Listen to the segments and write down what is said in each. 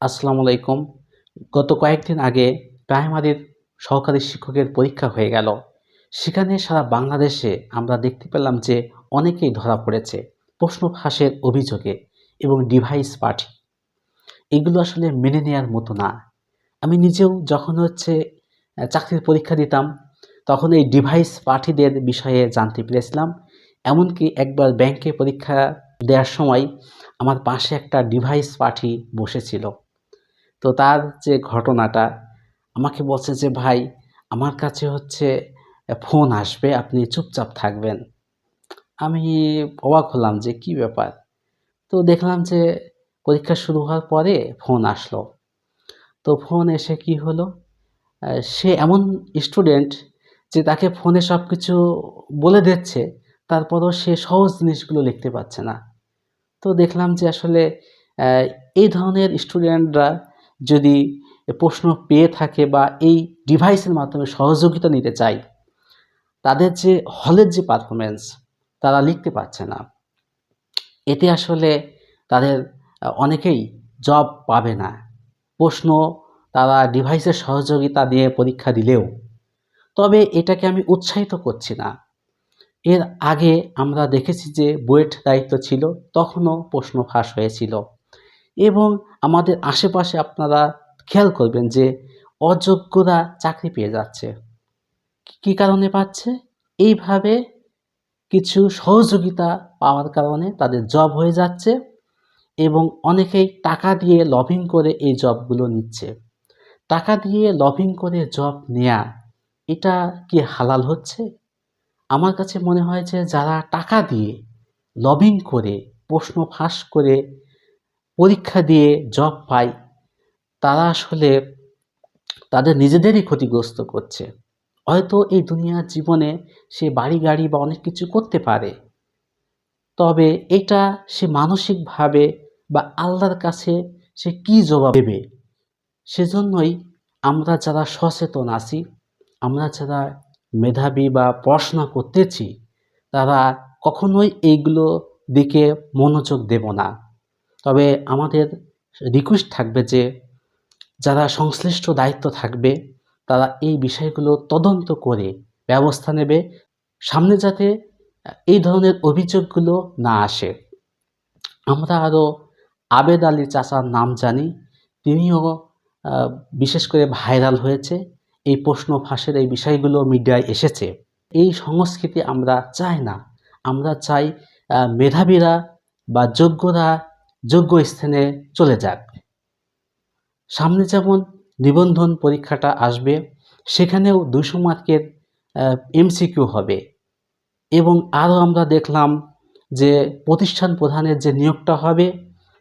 আসসালামু আলাইকুম। গত কয়েকদিন আগে প্রাইমারির সহকারী শিক্ষকের পরীক্ষা হয়ে গেল। সেখানে সারা বাংলাদেশে আমরা দেখতে পেলাম যে অনেকেই ধরা পড়েছে প্রশ্ন ফাঁসের অভিযোগে এবং ডিভাইস পাঠি। এগুলো আসলে মেনে নেওয়ার মতো না। আমি নিজেও যখন হচ্ছে চাকরির পরীক্ষা দিতাম, তখন এই ডিভাইস পার্টিদের বিষয়ে জানতে পেরেছিলাম। এমনকি একবার ব্যাংকে পরীক্ষা দেওয়ার সময় আমার পাশে একটা ডিভাইস পার্টি বসেছিল। তো তার যে ঘটনাটা, আমাকে বলছে যে, ভাই, আমার কাছে হচ্ছে ফোন আসবে, আপনি চুপচাপ থাকবেন। আমি অবাক হলাম যে, কি ব্যাপার? তো দেখলাম যে, পরীক্ষা শুরু হওয়ার পরে ফোন আসলো। তো ফোন এসে কি হলো? সে এমন স্টুডেন্ট যে, তাকে ফোনে সব কিছু বলে দিচ্ছে, তারপরও সে সহজ জিনিসগুলো লিখতে পারছে না। তো দেখলাম যে, আসলে এই ধরনের স্টুডেন্টরা যদি প্রশ্ন পেয়ে থাকে বা এই ডিভাইসের মাধ্যমে সহযোগিতা নিতে চায়, তাদের যে হলের যে পারফরমেন্স তারা লিখতে পারছে না। এতে আসলে তাদের অনেকেই জব পাবে না। প্রশ্ন তারা ডিভাইসের সহযোগিতা দিয়ে পরীক্ষা দিলেও। তবে এটাকে আমি উৎসাহিত করছি না। এর আগে আমরা দেখেছি যে বুয়েট দায়িত্ব ছিল, তখনও প্রশ্ন ফাঁস হয়েছিল। এবং আমাদের আশেপাশে আপনারা খেয়াল করবেন যে অযোগ্যরা চাকরি পেয়ে যাচ্ছে। কী কারণে পাচ্ছে? এইভাবে কিছু সহযোগিতা পাওয়ার কারণে তাদের জব হয়ে যাচ্ছে এবং অনেকেই টাকা দিয়ে লবিং করে এই জবগুলো নিচ্ছে। টাকা দিয়ে লবিং করে জব নেয়া, এটা কি হালাল হচ্ছে? আমার কাছে মনে হয় যে যারা টাকা দিয়ে লবিং করে, প্রশ্ন ফাঁস করে পরীক্ষা দিয়ে জব পায় তারা আসলে তাদের নিজেদেরই ক্ষতিগ্রস্ত করছে। হয়তো এই দুনিয়ার জীবনে সে বাড়ি গাড়ি বা অনেক কিছু করতে পারে, তবে এটা সে মানসিকভাবে বা আল্লাহর কাছে সে কি জবাব দেবে? সেজন্যই আমরা যারা সচেতন আছি, আমরা যারা মেধাবী বা পড়াশোনা করতেছি, তারা কখনোই এইগুলো দিকে মনোযোগ দেব না। তবে আমাদের রিকোয়েস্ট থাকবে যে যারা সংশ্লিষ্ট দায়িত্ব থাকবে, তারা এই বিষয়গুলো তদন্ত করে ব্যবস্থা নেবে, সামনে যাতে এই ধরনের অভিযোগগুলো না আসে। আমরা আরও আবেদ আলী চাচার নাম জানি, তিনিও বিশেষ করে ভাইরাল হয়েছে। এই প্রশ্ন ফাঁসের এই বিষয়গুলো মিডিয়ায় এসেছে। এই সংস্কৃতি আমরা চাই না। আমরা চাই মেধাবীরা বা যোগ্যরা যোগ্য স্থানে চলে যাক। সামনে যেমন নিবন্ধন পরীক্ষাটা আসবে, সেখানেও দুশো মার্কের এমসিকিউ হবে। এবং আরও আমরা দেখলাম যে প্রতিষ্ঠান প্রধানের যে নিয়োগটা হবে,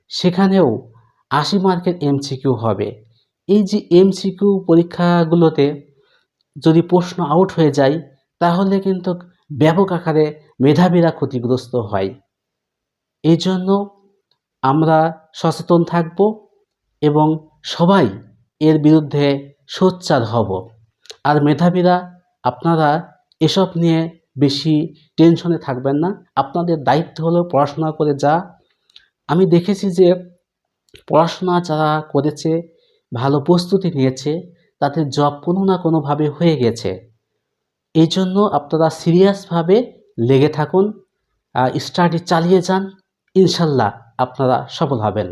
সেখানেও আশি মার্কের এমসিকিউ হবে। এই যে এমসিকিউ পরীক্ষাগুলোতে যদি প্রশ্ন আউট হয়ে যায়, তাহলে কিন্তু ব্যাপক আকারে মেধাবীরা ক্ষতিগ্রস্ত হয়। এই জন্য আমরা সচেতন থাকব এবং সবাই এর বিরুদ্ধে সোচ্চার হব। আর মেধাবীরা, আপনারা এসব নিয়ে বেশি টেনশনে থাকবেন না। আপনাদের দায়িত্ব হলো পড়াশোনা করে যা। আমি দেখেছি যে পড়াশোনা যারা করেছে, ভালো প্রস্তুতি নিয়েছে, তাদের জব কোনো না কোনোভাবে হয়ে গেছে। এই জন্য আপনারা সিরিয়াসভাবে লেগে থাকুন স্টাডি চালিয়ে যান, ইনশাল্লাহ। আপনারা সফল হবেন।